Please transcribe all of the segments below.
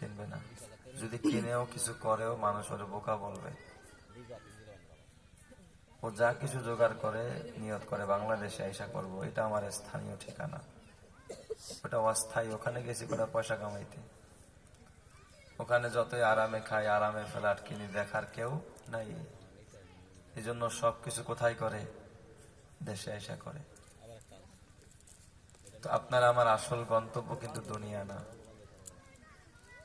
কিনবে না। যদি কিনেও কিছু করেও মানুষ ওর বোকা বলবে। ও যা কিছু জোগাড় করে, নিয়ত করে বাংলাদেশে আইসা করব, এটা আমার স্থানীয় ঠিকানা। ওটা অস্থায়ী, ওখানে গেছি কটা পয়সা কামাইতে। ওখানে যতই আরামে খাই, আরামে ফ্ল্যাট কিনি দেখার কেউ নাই। এই জন্য সবকিছু কোথায় করে? দেশে আইসা করে। তো আপনার আমার আসল গন্তব্য কিন্তু দুনিয়া না।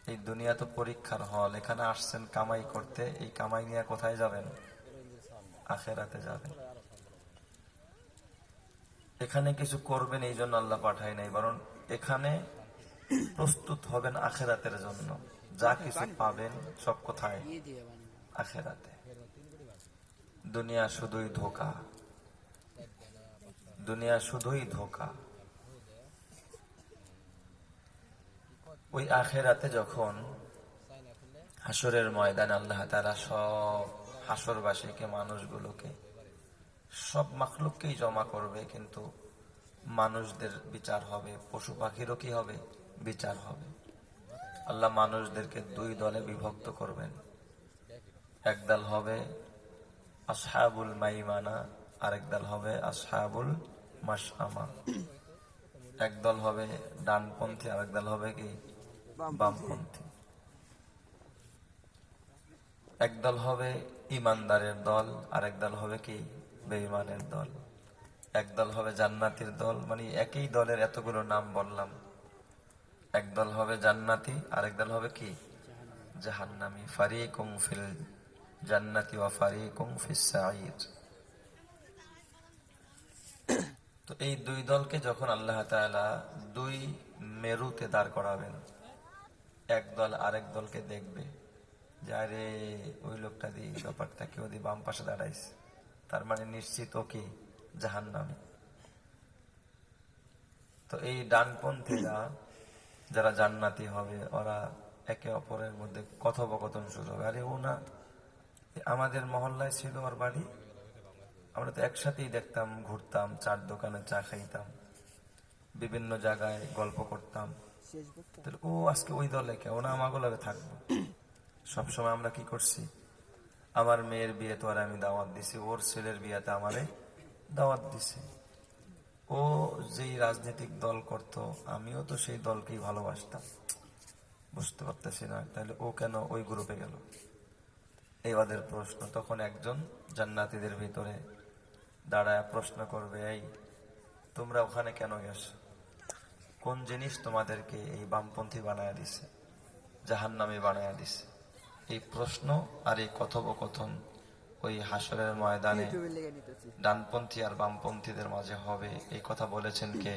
এই দুনিয়া তো পরীক্ষার হল, এখানে আসছেন কামাই করতে, এই কামাই নিয়ে কোথায় যাবেন? আখেরাতে যাবেন। এখানে কিছু করবেন, এই জন্য আল্লাহ পাঠায় নাই, বরং এখানে প্রস্তুত হবেন আখেরাতের জন্য। যা কিছু পাবেন সব কোথায়? আখেরাতে। দুনিয়া শুধুই ধোকা। দুনিয়া শুধুই ধোকা। ওই আখেরাতে যখন হাসরের ময়দান আল্লাহ তারা সব হাসরবাসীকে মানুষগুলোকে, সব মাখলুককেই জমা করবে, কিন্তু মানুষদের বিচার হবে, পশু পাখিরও কি হবে? বিচার হবে। আল্লাহ মানুষদেরকে দুই দলে বিভক্ত করবেন। একদল হবে আসহাবুল মাইমানা, আরেক দল হবে আসহাবুল মাসআমা একদল হবে ডানপন্থী, আরেক দল হবে কি বামপন্থী একদল হবে ইমানদারের দল, আরেক দল হবে কি? দল। একদল হবে জান্নাতির দল মানে একই দলের এতগুলো নাম বললাম। একদল হবে জান্নাতি, আরেক দল হবে কি? জাহান্নামি। ফিল জান্নাতি ওয়া ফারিকুম ফিস সাঈর। তো এই দুই দলকে যখন আল্লাহ দুই মেরুতে দাঁড় করাবেন এক দল আরেক দলকে দেখবে। যে আরে ওই লোকটা দিয়ে ব্যাপারটা কেউ দি বাম পাশে দাঁড়াইছে। তার মানে নিশ্চিত ও কি? জাহান নামে তো এই ডানপন্থীরা যারা জান্নাতি হবে, ওরা একে অপরের মধ্যে কথোপকথন শুরু হবে। আরে ও না আমাদের মহল্লায় ছিল ওর বাড়ি। আমরা তো একসাথেই দেখতাম, ঘুরতাম, চার দোকানে চা খাইতাম, বিভিন্ন জায়গায় গল্প করতাম। তাহলে, ও আজকে ওই দলে কে? ওনা আমাগো লাগে থাকব। সবসময় আমরা কি করছি? আমার মেয়ের বিয়ে তো আর আমি দাওয়াত দিছি, ওর ছেলের বিয়েতে আমারে দাওয়াত দিছি। ও যেই রাজনৈতিক দল করত, আমিও তো সেই দলকেই ভালোবাসতাম। বুঝতে পারতেছি না, তাহলে ও কেন ওই গ্রুপে গেল? এই ওদের প্রশ্ন। তখন একজন জান্নাতিদের ভিতরে দাঁড়ায় প্রশ্ন করবে, এই, তোমরা ওখানে কেন গেছো? কোন জিনিস তোমাদেরকে এই বামপন্থী বানায়া দিছে? জাহান নামে বানায়া দিছে। এই প্রশ্ন আর এই কথোপকথন ওই হাসরের ময়দানে ডানপন্থী আর বামপন্থীদের মাঝে হবে। এই কথা বলেছেন কে?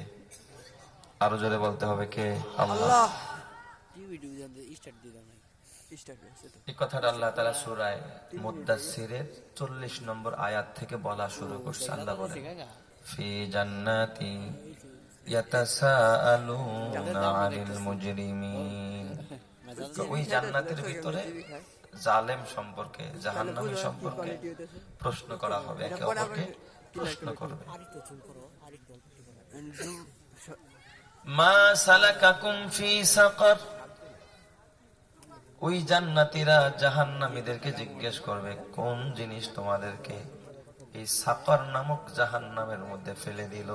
আরও জোরে বলতে হবে কে? আল্লাহ। এই কথাটা আল্লাহ তালা সুরায় মুদাসিরের চল্লিশ নম্বর আয়াত থেকে বলা শুরু করছে। আল্লাহ বলে ফি জান্নাতি ইয়াতাসাআলুনা আনিল মুজরিমিন ওই জান্নাতের ভিতরে জালেম সম্পর্কে জাহান্নামী সম্পর্কে প্রশ্ন করা হবে একে অপরকে প্রশ্ন করবে। মা সালাকাকুম ফি সাকার। ওই জান্নাতীরা জাহান্নামীদেরকে জিজ্ঞেস করবে কোন জিনিস তোমাদেরকে এই সাকার নামক জাহান্নামের মধ্যে ফেলে দিল?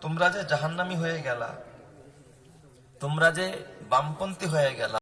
তোমরা যে জাহান্নামী হয়ে গেলা তোমরা যে বামপন্থী হয়ে গেলা